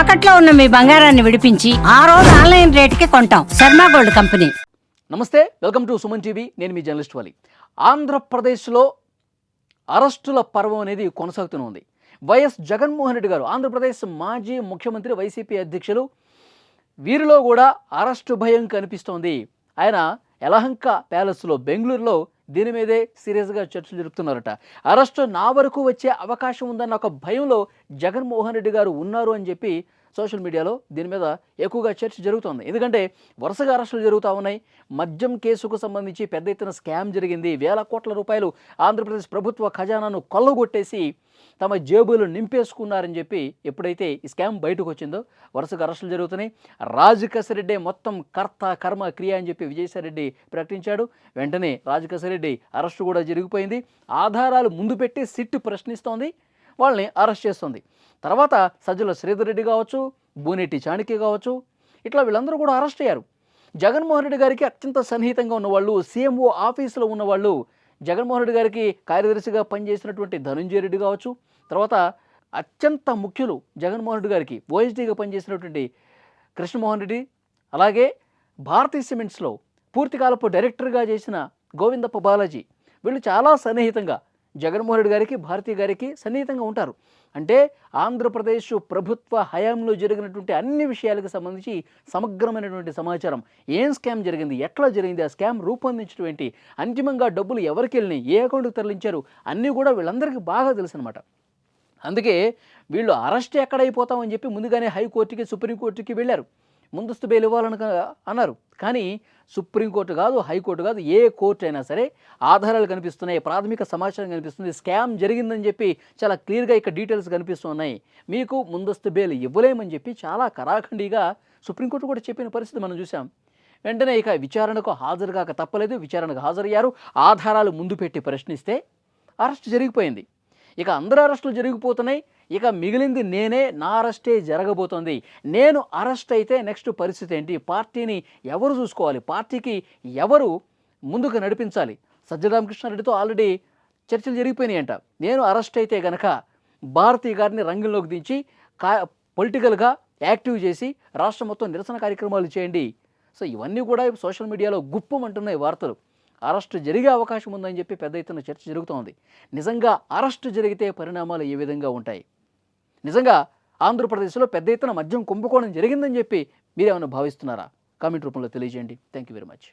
తాకట్లో ఉన్న మీ బంగారాన్ని విడిపించి ఆ రోజు ఆన్లైన్ రేటుకి కొంటాం. Sharma gold company. నమస్తే వెల్కమ్ టు సుమన్ టీవీ. నేను మీ జర్నలిస్ట్ వాలి. ఆంధ్రప్రదేశ్లో అరెస్టుల పర్వం అనేది కొనసాగుతూనే ఉంది వైఎస్ జగన్మోహన్ రెడ్డి గారు ఆంధ్రప్రదేశ్ మాజీ ముఖ్యమంత్రి వైసీపీ అధ్యక్షులు వీరిలో కూడా అరెస్టు భయం కనిపిస్తోంది. ఆయన యలహంక ప్యాలెస్లో బెంగళూరులో దీని మీదే సీరియస్గా చర్చలు జరుపుతున్నారట. అరెస్ట్ నా వరకు వచ్చే అవకాశం ఉందన్న ఒక భయంలో జగన్మోహన్ రెడ్డి గారు ఉన్నారు అని చెప్పి సోషల్ మీడియాలో దీని మీద ఎక్కువగా చర్చ జరుగుతోంది. ఎందుకంటే వరుసగా అరెస్టులు జరుగుతూ ఉన్నాయి. మద్యం కేసుకు సంబంధించి పెద్ద ఎత్తున స్కామ్ జరిగింది. వేల కోట్ల రూపాయలు ఆంధ్రప్రదేశ్ ప్రభుత్వ ఖజానాను కొల్లగొట్టేసి తమ జేబులు నింపేసుకున్నారని చెప్పి ఎప్పుడైతే ఈ స్కామ్ బయటకు వచ్చిందో వరుసగా అరెస్టులు జరుగుతున్నాయి. రాజకసిరెడ్డి మొత్తం కర్త కర్మ క్రియ అని చెప్పి విజయసాయిరెడ్డి ప్రకటించాడు. వెంటనే రాజకసిరెడ్డి అరెస్టు కూడా జరిగిపోయింది. ఆధారాలు ముందు పెట్టి సిట్ ప్రశ్నిస్తోంది. వాళ్ళని అరెస్ట్ చేస్తుంది. తర్వాత సజ్జల శ్రీధర్ రెడ్డి కావచ్చు బూనెట్టి చాణక్య కావచ్చు ఇట్లా వీళ్ళందరూ కూడా అరెస్ట్ అయ్యారు. జగన్మోహన్ రెడ్డి గారికి అత్యంత సన్నిహితంగా ఉన్నవాళ్ళు సీఎంఓ ఆఫీసులో ఉన్నవాళ్ళు జగన్మోహన్ రెడ్డి గారికి కార్యదర్శిగా పనిచేసినటువంటి ధనుంజయ రెడ్డి కావచ్చు తర్వాత అత్యంత ముఖ్యులు జగన్మోహన్ రెడ్డి గారికి ఓఎస్డీగా పనిచేసినటువంటి కృష్ణమోహన్ రెడ్డి అలాగే భారతీ సిమెంట్స్లో పూర్తికాలపు డైరెక్టర్గా చేసిన గోవిందప్ప బాలాజీ వీళ్ళు చాలా సన్నిహితంగా జగన్మోహన్ రెడ్డి గారికి భారతీయ గారికి సన్నిహితంగా ఉంటారు. అంటే ఆంధ్రప్రదేశ్ ప్రభుత్వ హయాంలో జరిగినటువంటి అన్ని విషయాలకు సంబంధించి సమగ్రమైనటువంటి సమాచారం. ఏం స్కామ్ జరిగింది? ఎట్లా జరిగింది? ఆ స్కామ్ రూపొందించినటువంటి అంతిమంగా డబ్బులు ఎవరికి వెళ్ళినాయి? ఏ అకౌంట్కి తరలించారు? అన్నీ కూడా వీళ్ళందరికీ బాగా తెలుసు అనమాట అందుకే వీళ్ళు అరెస్ట్ ఎక్కడైపోతామని చెప్పి ముందుగానే హైకోర్టుకి సుప్రీంకోర్టుకి వెళ్ళారు. ముందస్తు బెయిల్ ఇవ్వాలని అన్నారు. కానీ సుప్రీంకోర్టు కాదు హైకోర్టు కాదు ఏ కోర్టు అయినా సరే ఆధారాలు కనిపిస్తున్నాయి ప్రాథమిక సమాచారం కనిపిస్తుంది స్కామ్ జరిగిందని చెప్పి చాలా క్లియర్గా ఇక్కడ డీటెయిల్స్ కనిపిస్తున్నాయి మీకు ముందస్తు బెయిల్ ఇవ్వలేమని చెప్పి చాలా కరాఖండిగా సుప్రీంకోర్టు కూడా చెప్పిన పరిస్థితి మనం చూసాం వెంటనే ఇక విచారణకు హాజరు కాక తప్పలేదు. విచారణకు హాజరయ్యారు. ఆధారాలు ముందు పెట్టి ప్రశ్నిస్తే అరెస్ట్ జరిగిపోయింది. ఇక అందరు అరెస్టులు జరిగిపోతున్నాయి. ఇక మిగిలింది నేనే నా అరెస్టే జరగబోతోంది. నేను అరెస్ట్ అయితే నెక్స్ట్ పరిస్థితి ఏంటి? పార్టీని ఎవరు చూసుకోవాలి? పార్టీకి ఎవరు ముందుకు నడిపించాలి? సజ్జరామకృష్ణారెడ్డితో ఆల్రెడీ చర్చలు జరిగిపోయినాయంట. నేను అరెస్ట్ అయితే గనక భారతీయ గారిని రంగంలోకి దించి కా పొలిటికల్గా యాక్టివ్ చేసి రాష్ట్రం మొత్తం నిరసన కార్యక్రమాలు చేయండి. సో ఇవన్నీ కూడా సోషల్ మీడియాలో గుప్పమంటున్నాయి వార్తలు. అరెస్ట్ జరిగే అవకాశం ఉందని చెప్పి పెద్ద ఎత్తున చర్చ జరుగుతోంది. నిజంగా అరెస్ట్ జరిగితే పరిణామాలు ఏ విధంగా ఉంటాయి? నిజంగా ఆంధ్రప్రదేశ్లో పెద్ద ఎత్తున మద్యం కుంభకోణం జరిగిందని చెప్పి మీరేమైనా భావిస్తున్నారా? కామెంట్ రూపంలో తెలియజేయండి. Thank you very much